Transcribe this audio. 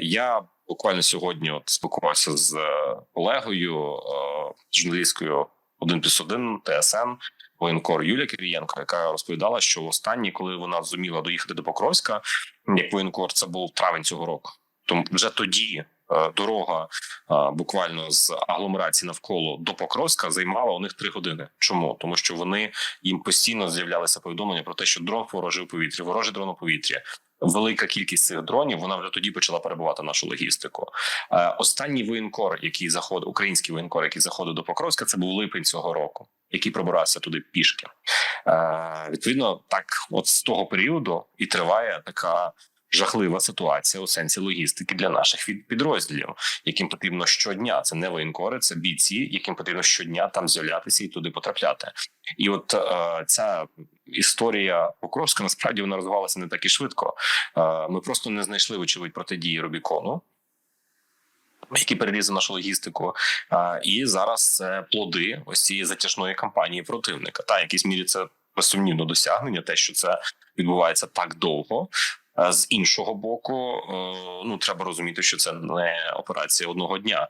Я буквально сьогодні от спілкувався з е, колегою, е, журналісткою 1 плюс 1 ТСН, воєнкор Юлія Кирієнко, яка розповідала, що останнє, коли вона зуміла доїхати до Покровська, як воєнкор, це був травень цього року. Тому вже тоді е, дорога е, буквально з агломерації навколо до Покровська займала у них три години. Чому? Тому що вони їм постійно з'являлися повідомлення про те, що дрон ворожий у повітрі, ворожий дрон у повітрі. Велика кількість цих дронів вона вже тоді почала перебувати нашу логістику. Е, останній воєнкор, який заходив, український воєнкор, який заходив до Покровська, це був липень цього року, який пробирався туди пішки. Е, відповідно, так, от з того періоду і триває така жахлива ситуація у сенсі логістики для наших підрозділів, яким потрібно щодня. Це не воєнкори, це бійці, яким потрібно щодня там з'являтися і туди потрапляти. І от е, ця історія Покровська насправді вона розвивалася не так і швидко. Е, ми просто не знайшли вочевидь протидії Рубікону. Який перерізав нашу логістику, а, і зараз це плоди ось цієї затяжної кампанії противника. Та в якійсь мірі це безсумнівно досягнення, те, що це відбувається так довго. З іншого боку, е, ну треба розуміти, що це не операція одного дня.